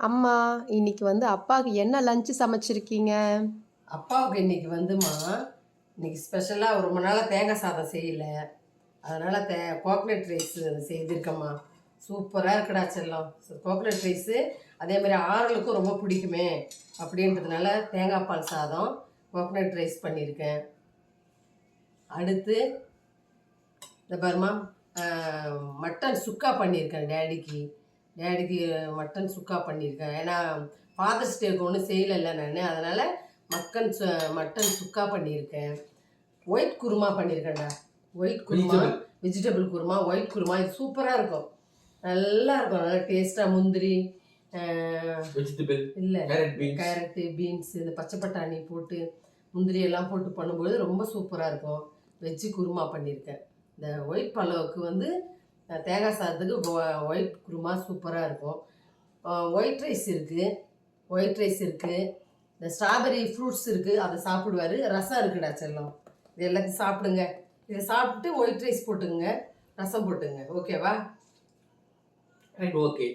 அம்மா இன்னைக்கு வந்து அப்பாவுக்கு என்ன லஞ்சு சமைச்சிருக்கீங்க? அப்பாவுக்கு இன்னைக்கு வந்துமா இன்னைக்கு ஸ்பெஷலாக ரொம்ப நாளாக தேங்காய் சாதம் செய்யல. அதனால் தே கோகனட் ரைஸ் செய்திருக்கேம்மா சூப்பராக இருக்கடா செல்லம். கோகனட் ரைஸு அதே மாதிரி ஆறுகளுக்கும் ரொம்ப பிடிக்குமே அப்படின்றதுனால தேங்காய் பால் சாதம் கோகனட் ரைஸ் பண்ணியிருக்கேன் அடுத்து இந்த பர்மா மட்டன் சுக்கா பண்ணியிருக்கேன் டேடிக்கு. டேடிக்கு மட்டன் சுக்கா பண்ணியிருக்கேன். ஏன்னா ஃபாதர்ஸ் டேக்கு ஒன்றும் செய்யலைல்ல நான். அதனால் மக்கன் சு மட்டன் சுக்கா பண்ணியிருக்கேன். White kurma பண்ணியிருக்கேன்டா. White kurma vegetable kurma white kurma. இது சூப்பராக இருக்கும். நல்லா இருக்கும். நல்லா டேஸ்ட்டாக முந்திரி வெஜிடபிள் இல்லை கேரட்டு பீன்ஸ் இந்த பச்சை பட்டாணி போட்டு முந்திரி எல்லாம் போட்டு பண்ணும்போது ரொம்ப சூப்பராக இருக்கும். வெஜ்ஜு குருமா பண்ணியிருக்கேன். இந்த ஒயிட் பழவுக்கு வந்து தேங்காய் சாதத்துக்கு ஒயிட் குருமா சூப்பராக இருக்கும். ஒயிட் ரைஸ் இருக்குது ஒயிட் ரைஸ் இருக்குது இந்த ஸ்ட்ராபெரி ஃப்ரூட்ஸ் இருக்குது அதை சாப்பிடுவாரு. ரசம் இருக்குடா செல்லம். இது எல்லாத்தையும் சாப்பிடுங்க. இதை சாப்பிட்டு ஒயிட் ரைஸ் போட்டுங்க ரசம் போட்டுங்க ஓகேவா ரைட் ஓகே